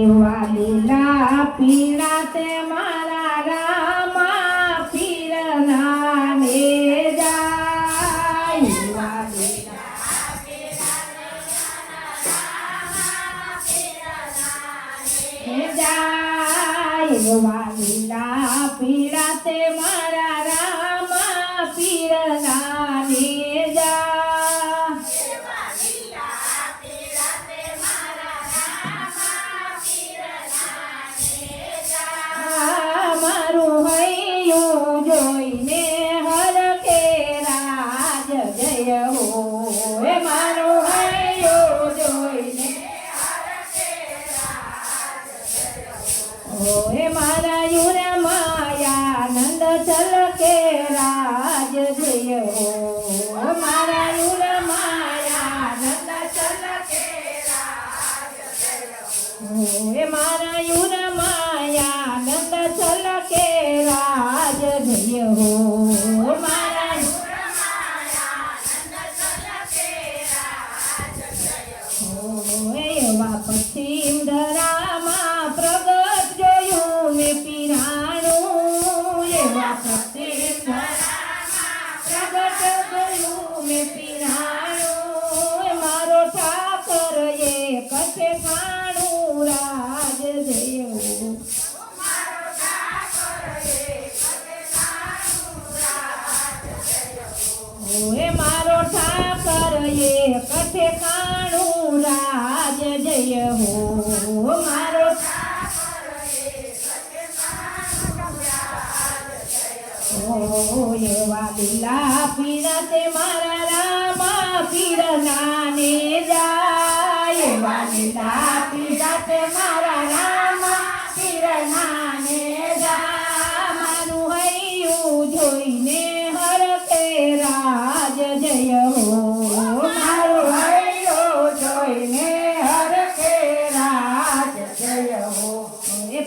એવા લીલા પીણા તે મારા રામા પીરના ને જાય જાય. એવા લીલા પીણા તે મારા છલકે રાજ જય હો. અમારા યુર માયા નંદ છલકે હે. મારા યુર માયા નંદ છલકે રાજ જય may be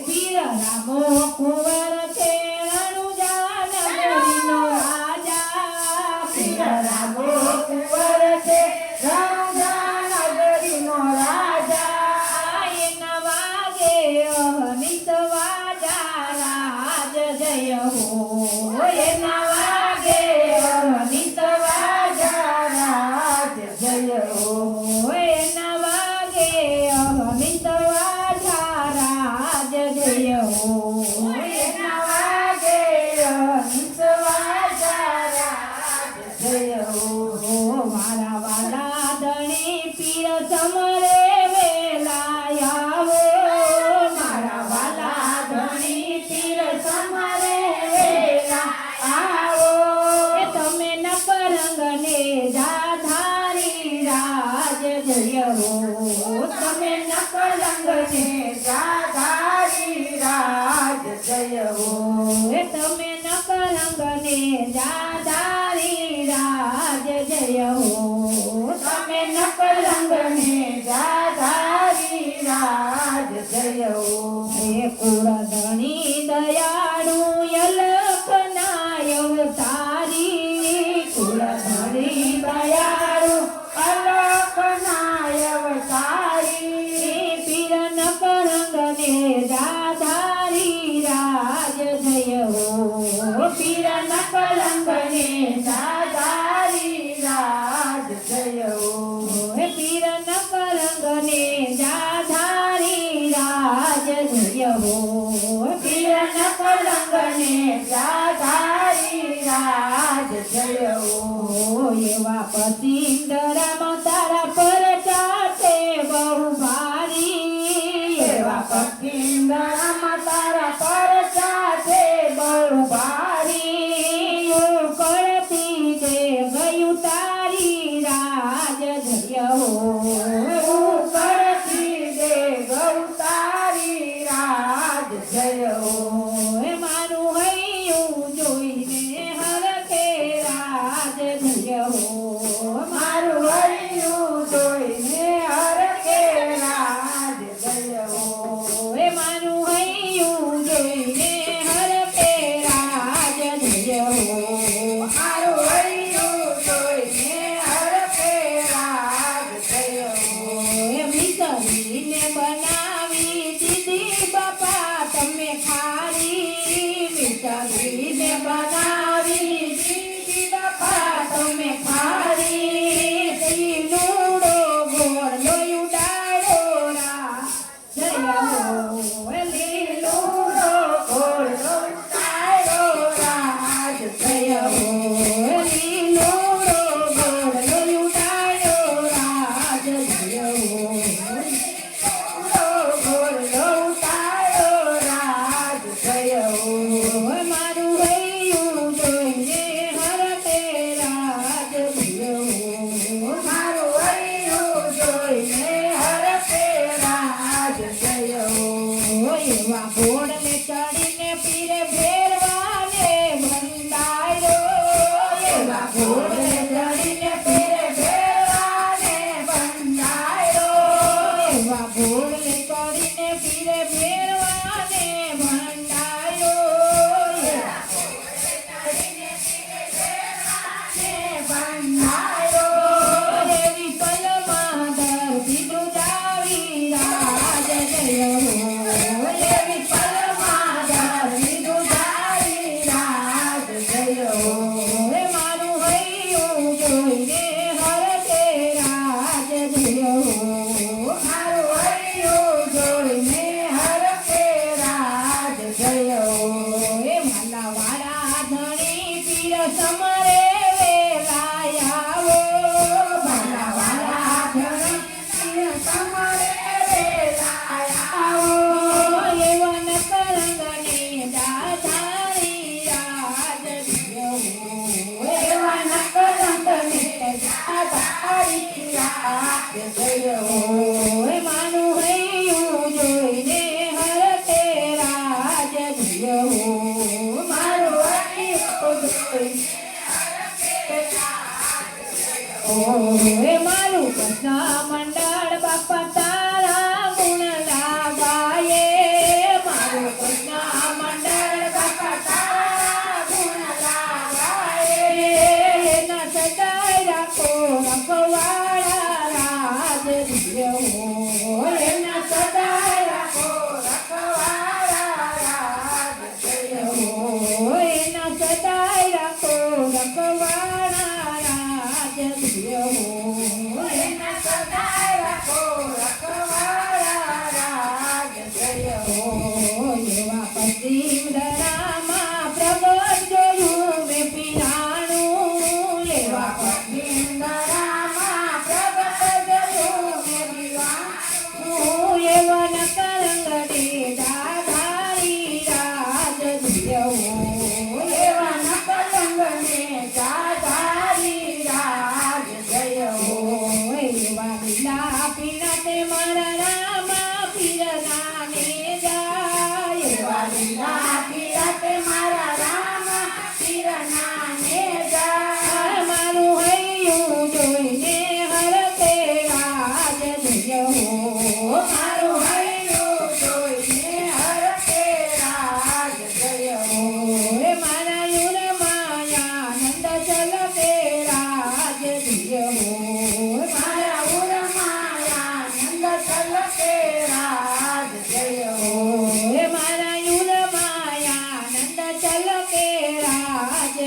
બેઠી રામો કો જગને જાધારી રાજ જય હો. કિરણ પલંગને જાધારી રાજ જય હો. એવા પતિંદરમાં તારા પર ચાટે બહુ ભારી. એવા પતિંદરમાં તારા जय हो એવા ભોળને કરીને પીરે ફેરવાને ભંડાયો દેવી પલમાં દર વિદુદાવી રાજ જય Yeah, someone. Oh,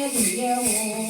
里边我